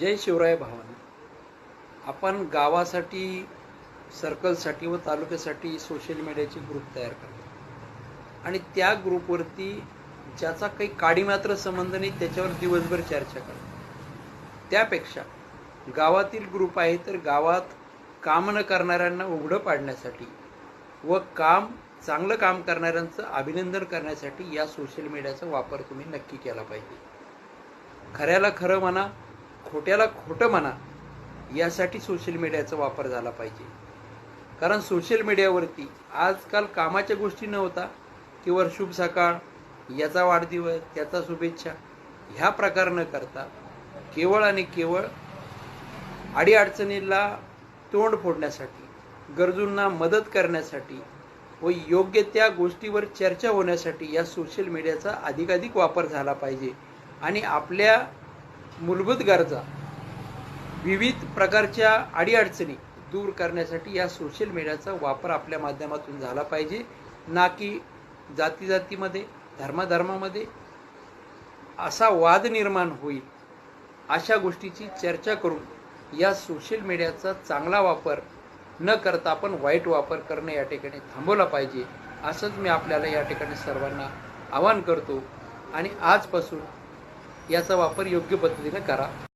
जय शिवराय भावानी. आपण गावासाठी सर्कलसाठी व तालुक्यासाठी सोशल मीडियाचे ग्रुप तयार करतो. आणि त्या ग्रुपवरती ज्याचा काही काडीमात्र संबंध नाही त्याच्यावर दिवसभर चर्चा करतो. त्यापेक्षा गावातील ग्रुप आहे तर गावात काम न करणाऱ्यांना उघडं पाडण्यासाठी व काम चांगलं काम करणाऱ्यांचं अभिनंदन करण्यासाठी या सोशल मीडियाचा वापर तुम्ही नक्की केला पाहिजे. खऱ्याला खरं म्हणा खोट्याला खोटं म्हणा यासाठी सोशल मीडियाचा वापर झाला पाहिजे. कारण सोशल मीडियावरती आजकाल कामाच्या गोष्टी न होता किंवा शुभ सकाळ याचा वाढदिवस त्याचा शुभेच्छा ह्या प्रकार न करता केवळ आणि केवळ अडीअडचणीला तोंड फोडण्यासाठी गरजूंना मदत करण्यासाठी व योग्य त्या गोष्टीवर चर्चा होण्यासाठी या सोशल मीडियाचा अधिकाधिक वापर झाला पाहिजे. आणि आपल्या मूलभूत गरजा विविध प्रकारच्या अडीअडचणी दूर करण्यासाठी या सोशल मीडियाचा वापर आपल्या माध्यमातून झाला पाहिजे. ना की जाती जातीमध्ये धर्माधर्मामध्ये असा वाद निर्माण होईल अशा गोष्टीची चर्चा करून या सोशल मीडियाचा चांगला वापर न करता आपण वाईट वापर करणं या ठिकाणी थांबवला पाहिजे असंच मी आपल्याला या ठिकाणी सर्वांना आवाहन करतो. आणि आजपासून याचा वापर योग्य पद्धतीने करा.